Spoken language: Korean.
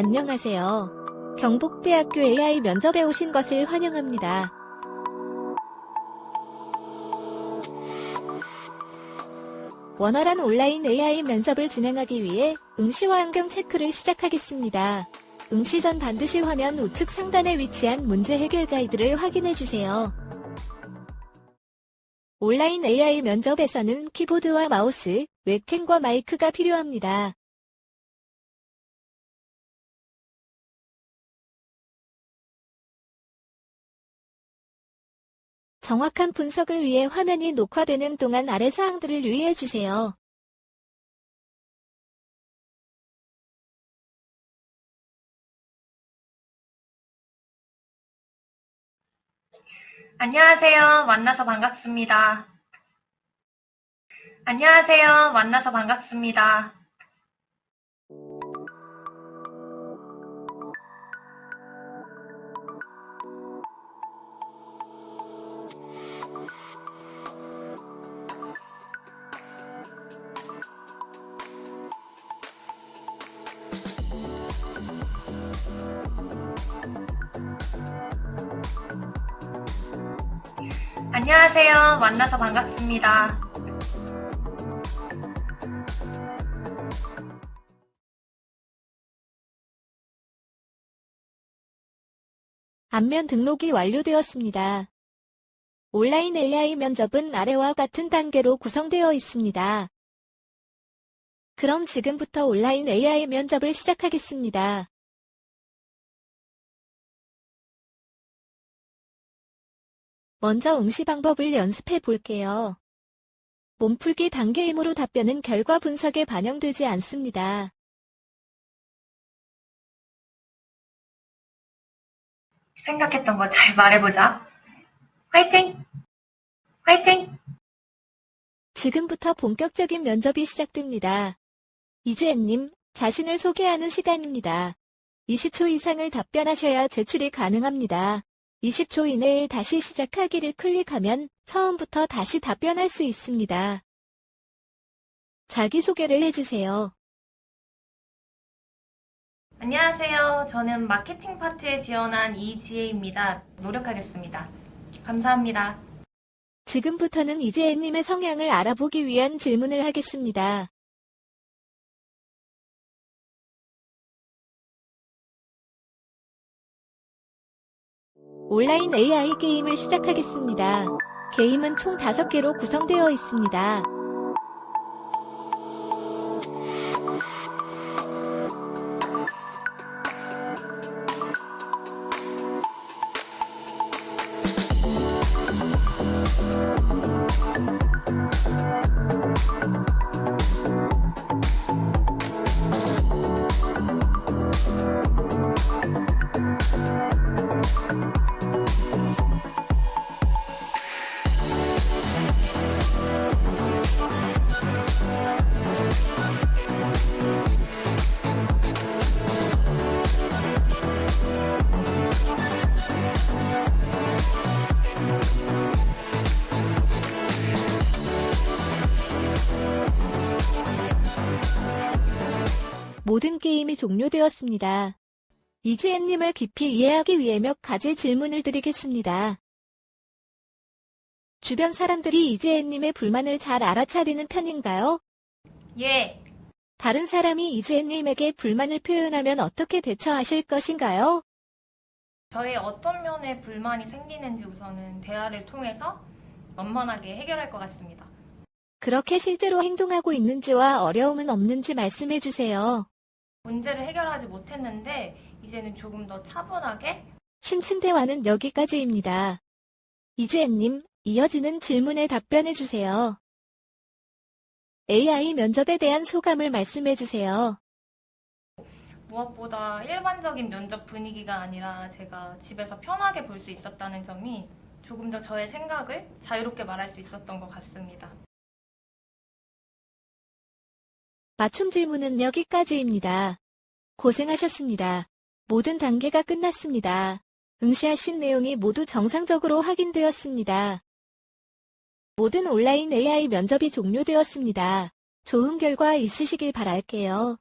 안녕하세요. 경북대학교 AI 면접에 오신 것을 환영합니다. 원활한 온라인 AI 면접을 진행하기 위해 응시와 환경 체크를 시작하겠습니다. 응시 전 반드시 화면 우측 상단에 위치한 문제 해결 가이드를 확인해 주세요. 온라인 AI 면접에서는 키보드와 마우스, 웹캠과 마이크가 필요합니다. 정확한 분석을 위해 화면이 녹화되는 동안 아래 사항들을 유의해 주세요. 안녕하세요. 만나서 반갑습니다. 안녕하세요. 만나서 반갑습니다. 안녕하세요. 만나서 반갑습니다. 안면 등록이 완료되었습니다. 온라인 AI 면접은 아래와 같은 단계로 구성되어 있습니다. 그럼 지금부터 온라인 AI 면접을 시작하겠습니다. 먼저 응시 방법을 연습해 볼게요. 몸풀기 단계이므로 답변은 결과 분석에 반영되지 않습니다. 생각했던 거 잘 말해보자. 화이팅! 화이팅! 지금부터 본격적인 면접이 시작됩니다. 이재은님, 자신을 소개하는 시간입니다. 20초 이상을 답변하셔야 제출이 가능합니다. 20초 이내에 다시 시작하기를 클릭하면 처음부터 다시 답변할 수 있습니다. 자기소개를 해주세요. 안녕하세요. 저는 마케팅 파트에 지원한 이지혜입니다. 노력하겠습니다. 감사합니다. 지금부터는 이재은님의 성향을 알아보기 위한 질문을 하겠습니다. 온라인 AI 게임을 시작하겠습니다. 게임은 총 5개로 구성되어 있습니다. 모든 게임이 종료되었습니다. 이지엔님을 깊이 이해하기 위해 몇 가지 질문을 드리겠습니다. 주변 사람들이 이지엔님의 불만을 잘 알아차리는 편인가요? 예, 다른 사람이 이지엔님에게 불만을 표현하면 어떻게 대처하실 것인가요? 저의 어떤 면에 불만이 생기는지 우선은 대화를 통해서 원만하게 해결할 것 같습니다. 그렇게 실제로 행동하고 있는지와 어려움은 없는지 말씀해 주세요. 문제를 해결하지 못했는데 이제는 조금 더 차분하게 심층 대화는 여기까지입니다. 이지엔님, 이어지는 질문에 답변해 주세요. AI 면접에 대한 소감을 말씀해 주세요. 무엇보다 일반적인 면접 분위기가 아니라 제가 집에서 편하게 볼 수 있었다는 점이 조금 더 저의 생각을 자유롭게 말할 수 있었던 것 같습니다. 맞춤 질문은 여기까지입니다. 고생하셨습니다. 모든 단계가 끝났습니다. 응시하신 내용이 모두 정상적으로 확인되었습니다. 모든 온라인 AI 면접이 종료되었습니다. 좋은 결과 있으시길 바랄게요.